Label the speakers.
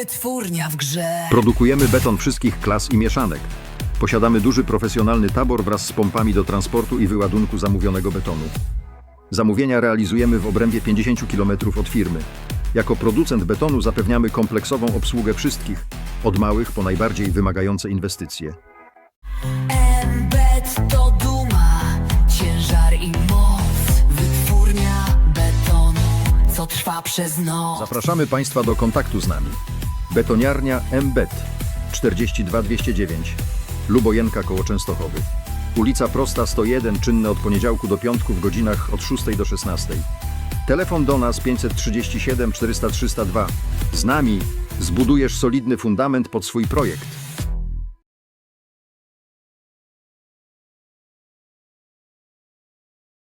Speaker 1: wytwórnia w grze.
Speaker 2: Produkujemy beton wszystkich klas i mieszanek. Posiadamy duży profesjonalny tabor wraz z pompami do transportu i wyładunku zamówionego betonu. Zamówienia realizujemy w obrębie 50 km od firmy. Jako producent betonu zapewniamy kompleksową obsługę wszystkich, od małych po najbardziej wymagające inwestycje.
Speaker 1: Embed to duma, ciężar i moc. Wytwórnia betonu, co trwa przez noc.
Speaker 2: Zapraszamy Państwa do kontaktu z nami. Betoniarnia MBET 42209 Lubojenka koło Częstochowy. Ulica Prosta 101, czynne od poniedziałku do piątku w godzinach od 6 do 16. Telefon do nas 537 400 302. Z nami zbudujesz solidny fundament pod swój projekt.